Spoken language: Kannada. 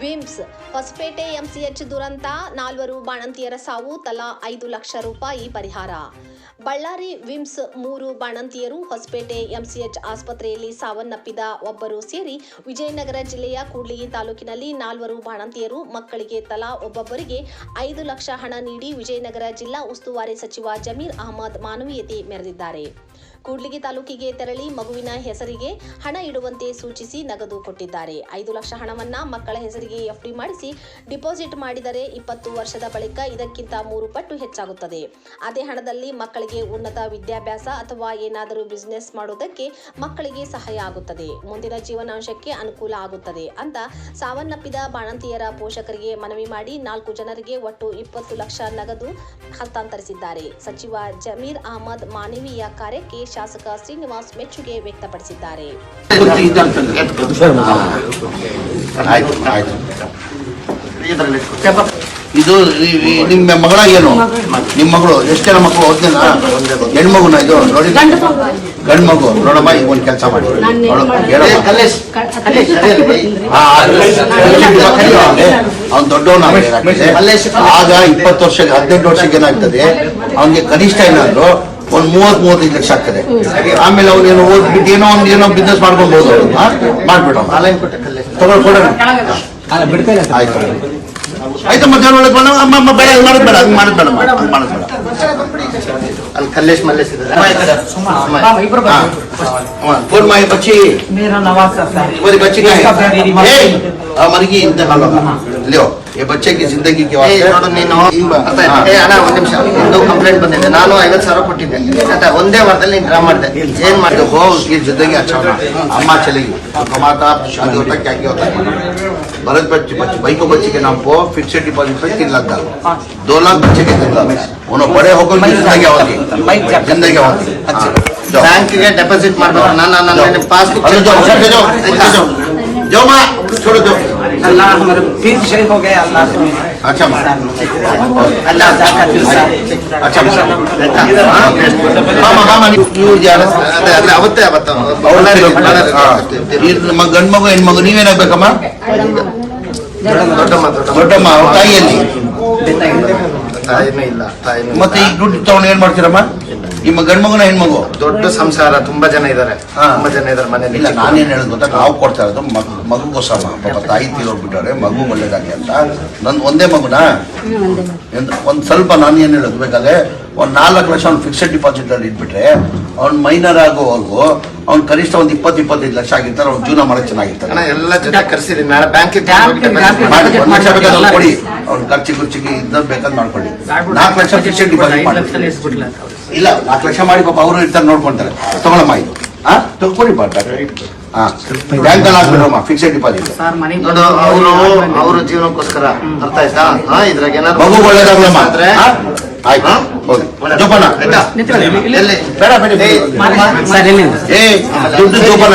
ವಿಮ್ಸ್. ಹೊಸಪೇಟೆ ಎಂಸಿಎಚ್ ದುರಂತ, ನಾಲ್ವರು ಬಾಣಂತಿಯರ ಸಾವು, ತಲಾ ಐದು ಲಕ್ಷ ರೂಪಾಯಿ ಪರಿಹಾರ. ಬಳ್ಳಾರಿ ವಿಮ್ಸ್ ಮೂರು ಬಾಣಂತಿಯರು, ಹೊಸಪೇಟೆ ಎಂಸಿಎಚ್ ಆಸ್ಪತ್ರೆಯಲ್ಲಿ ಸಾವನ್ನಪ್ಪಿದ ಒಬ್ಬರು ಸೇರಿ ವಿಜಯನಗರ ಜಿಲ್ಲೆಯ ಕೂಡ್ಲಿಗಿ ತಾಲೂಕಿನಲ್ಲಿ ನಾಲ್ವರು ಬಾಣಂತಿಯರು, ಮಕ್ಕಳಿಗೆ ತಲಾ ಒಬ್ಬೊಬ್ಬರಿಗೆ ಐದು ಲಕ್ಷ ಹಣ ನೀಡಿ ವಿಜಯನಗರ ಜಿಲ್ಲಾ ಉಸ್ತುವಾರಿ ಸಚಿವ ಜಮೀರ್ ಅಹಮದ್ ಮಾನವೀಯತೆ ಮೆರೆದಿದ್ದಾರೆ. ಕೂಡ್ಲಿಗಿ ತಾಲೂಕಿಗೆ ತೆರಳಿ ಮಗುವಿನ ಹೆಸರಿಗೆ ಹಣ ಇಡುವಂತೆ ಸೂಚಿಸಿ ನಗದು ಕೊಟ್ಟಿದ್ದಾರೆ. ಐದು ಲಕ್ಷ ಹಣವನ್ನ ಮಕ್ಕಳ ಹೆಸರಿಗೆ ಎಫ್ಡಿ ಮಾಡಿಸಿ ಡಿಪಾಸಿಟ್ ಮಾಡಿದರೆ ಇಪ್ಪತ್ತು ವರ್ಷದ ಬಳಿಕ ಇದಕ್ಕಿಂತ ಮೂರು ಪಟ್ಟು ಹೆಚ್ಚಾಗುತ್ತದೆ. ಅದೇ ಹಣದಲ್ಲಿ ಮಕ್ಕಳಿಗೆ ಉನ್ನತ ವಿದ್ಯಾಭ್ಯಾಸ ಅಥವಾ ಏನಾದರೂ ಬಿಸಿನೆಸ್ ಮಾಡುವುದಕ್ಕೆ ಮಕ್ಕಳಿಗೆ ಸಹಾಯ ಆಗುತ್ತದೆ. ಮುಂದಿನ ಜೀವನಾಂಶಕ್ಕೆ ಅನುಕೂಲ ಆಗುತ್ತದೆ ಅಂತ ಸಾವನ್ನಪ್ಪಿದ ಬಾಣಂತಿಯರ ಪೋಷಕರಿಗೆ ಮನವಿ ಮಾಡಿ ನಾಲ್ಕು ಜನರಿಗೆ ಒಟ್ಟು ಇಪ್ಪತ್ತು ಲಕ್ಷ ನಗದು ಹಸ್ತಾಂತರಿಸಿದ್ದಾರೆ. ಸಚಿವ ಜಮೀರ್ ಅಹಮದ್ ಮಾನವೀಯ ಕಾರ್ಯಕ್ಕೆ ಶಾಸಕ ಶ್ರೀನಿವಾಸ್ ಮೆಚ್ಚುಗೆ ವ್ಯಕ್ತಪಡಿಸಿದ್ದಾರೆ. ಇದು ನಿಮ್ಮ ಮಗಳ ಏನು? ನಿಮ್ಮ ಮಗಳು ಎಷ್ಟು ಜನ ಮಕ್ಕಳು ಓದ್ನೇನಾ ಹೆಣ್ಮಗುನ ಇದು ನೋಡಿ. ಗಂಡ್ ಮಗು ನೋಡಮ್ಮ ಈಗ ಒಂದು ಕೆಲಸ ಮಾಡಿ. ಅವ್ನು ದೊಡ್ಡವನ ಆಗ ಇಪ್ಪತ್ತು ವರ್ಷಕ್ಕೆ ಹದಿನೆಂಟು ವರ್ಷಕ್ಕೆ ಏನಾಗ್ತದೆ? ಅವನಿಗೆ ಕನಿಷ್ಠ ಏನಾದ್ರು ಒಂದು ಮೂವತ್ ಮೂವತ್ತೈದು ಲಕ್ಷ ಆಗ್ತದೆ. ಆಮೇಲೆ ಅವನೇನು ಓದ್ಬಿಟ್ಟು ಏನೋ ಒಂದು ಏನೋ ಬಿಸ್ನೆಸ್ ಮಾಡ್ಕೊಬಹುದು ಮಾಡ್ಬಿಟ್ಟು ತಗೊಂಡು ಕೊಡೋಣ. ಆಯ್ತು. ಆಯ್ತು ಮಧ್ಯಾಹ್ನ ಒಳಗೆ ಬೇಡ ಅಮ್ಮ ಬೇಡ ಮಾಡೋದು ಬೇಡ ಹಂಗೆ ಮಾಡೋದು ಬೇಡ ಮಾಡೋದು ಬೇಡ. ಅಲ್ಲಿ ಕಲ್ಲೇಶ್ ಮಲ್ಲೇಶ್ ಫೋನ್ ಮಾಡಿ ಬಚ್ಚಿ. ಬಚ್ಚಿ ಮನಗಿ ಇಂತ ಹಾಲು ಲಿಯೋ बच्ची का इसका ब्लड है रिमूव ए, मर गई इंतकाल होगा लियो ये बच्चे की जिंदगी के ಏ, वास्ते ನೋಡು ನೀನು ಹಿಂಗ್ ಬಾ. ಅರ್ಥ ಆಯ್ತಾ? ಏ, ಅಣ್ಣ ಒಂದ್ ನಿಮಿಷ ನಿಂದು ಕಂಪ್ಲೇಂಟ್ ಬಂದಿದೆ ನಾನು ಐವತ್ತು ಸಾವಿರ ಕೊಟ್ಟಿದ್ದೆ ಆಯ್ತಾ ಒಂದೇ ವಾರದಲ್ಲಿ ನೀನ್ ಡ್ರಾ ಮಾಡಿದೆ ಏನ್ ಮಾಡಿದೆ देखो उसकी जिंदगी अच्छा होना अम्मा चलेगी तो कमाता शादी होता क्या क्या होता है भरत बच्चे बच्चे भाई को बच्चे के नाम को फिक्सेड डिपॉजिट पे तीन लाख डालो दो लाख बच्चे के तीन लाख उन्होंने बड़े होकर भी जिंदगी होती जिंदगी होती हाँ, जाओ ಬ್ಯಾಂಕ್ಗೆ ಡೆಪಾಸಿಟ್ ಮಾಡ್ಬೇಕು ನಾನು ನನ್ನ ಪಾಸ್ಬುಕ್ अरे जाओ जाओ जाओ जाओ जाओ माँ छोड़ो जाओ अल्लाह हमारे पीर शरीफ हो गए अल्लाह से अच्छा माँ अल्लाह जाकर दिल से अच्छा ಮಾಮ ಮಾಮ ನೀವು ಯಾರು ಅದೇ ಅದೇ ಅವತ್ತೇ ಅವತ್ತು ಅವ್ರು ಬಳ್ಳಾರಿ- ಹಾ. ಬಳ್ಳಾರಿ- ಈ ನಮ್ಮ ಗಂಡು ಮಗು ಹೆಣ್ಮಗು ನೀವೇನಾಗ್ಬೇಕಮ್ಮ ದೊಡ್ಡಮ್ಮ ದೊಡ್ಡಮ್ಮ ದೊಡ್ಡಮ್ಮ ಅವ್ರ ತಾಯಿಯಲ್ಲಿ ತಾಯಿನೂ ಇಲ್ಲ ತಾಯಿನೂ ಇಲ್ಲ. ಮತ್ತೆ ಈಗ ದುಡ್ಡು ತಗೊಂಡು ಏನ್ ಮಾಡ್ತೀರಮ್ಮ ನಿಮ್ಮ ಗಂಡ ಮಗುನ ಹೆಣ್ಮಗು? ದೊಡ್ಡ ಸಂಸಾರ ತುಂಬಾ ಜನ ಇದ್ದಾರೆ ಹಾ. ತುಂಬಾ ಜನ ಇದ್ದಾರೆ ಮನೇಲಿ ಇಲ್ಲ ನಾನೇನ್ ಹೇಳೋದು ಗೊತ್ತಾ? ನಾವು ಕೊಡ್ತಾ ಇರೋದು ಮಗು ಮಗುಗೋಸ್ಕರ ಪಾಪ ತಾಯಿ ತೀರೋಗ್ಬಿಟ್ಟವ್ರೆ ಮಗು ಒಳ್ಳೇದಾಗಿ ಅಂತ. ನನ್ ಒಂದೇ ಮಗುನಾ? ಎಂತ- ಒಂದ್ ಸ್ವಲ್ಪ ನಾನು ಏನ್ ಹೇಳೋದು ಬೇಕಾದ್ರೆ ಒಂದ್ ನಾಲ್ಕು ಲಕ್ಷ ಅವ್ನು ಫಿಕ್ಸೆಡ್ ಡಿಪಾಸಿಟ್ ಅಲ್ಲಿ ಇಟ್ಬಿಟ್ರೆ ಅವ್ನ್ ಮೈನರ್ ಆಗೋವರೆಗೂ ಅವ್ನ್ ಕನಿಷ್ಠ ಒಂದ್ ಇಪ್ಪತ್ ಇಪ್ಪತ್ತೈದು ಲಕ್ಷ ಆಗಿರ್ತಾರೆ ಅವ್ನು ಜೀವನ ಮಾಡಕ್ ಚೆನ್ನಾಗಿರ್ತಾನೆ ಅಣ್ಣ ಎಲ್ಲ ಜೊತೆ ಕರ್ಸಿದೀನಿ ನಾಳೆ ಬ್ಯಾಂಕಿಗೆ ಬ್ಯಾಂಕಿಗೆ- ಬ್ಯಾಂಕಿಗೆ- ಮಾಡಿ ಒಂದ್ ಲಕ್ಷ ಬೇಕಾದ್ರೆ ಕೊಡಿ. ಅವ್ನ ಖರ್ಚು ಖರ್ಚಿಗೆ ಇದ್ದ ಬೇಕಾದ್ ಮಾಡ್ಕೊಳ್ಳಿ. ನಾಲ್ಕು ಲಕ್ಷ ಫಿಕ್ಸೆಡ್ ಡಿಪಾಸಿಟ್ ಮಾಡಿ ಇಲ್ಲ ನಾಲ್ಕು ಲಕ್ಷ ಮಾಡಿ ಪಾಪ ಅವರು ಇರ್ತಾರೆ ನೋಡ್ಕೊಂತಾರೆ. ತಗೊಳಮ್ಮ ಇದು. ತಗೊಳ್ಳಿ ಬ್ಯಾಂಕ್ ಫಿಕ್ಸೆಡ್ ಡಿಪಾಸಿಟ್ ಮನಿ ಅವರು ಅವ್ರ ಜೀವನಕ್ಕೋಸ್ಕರ ಅರ್ಥ ಆಯ್ತಾ ಹಾ ಇದ್ರಾಗ ಮಗು ಒಳ್ಳೇದಾಗ್ಲಮ್ಮ ಆಯ್ತು. ಆಯ್ತಾ? ಬೇಡ ಬೇಡ ಜೋಪಾನ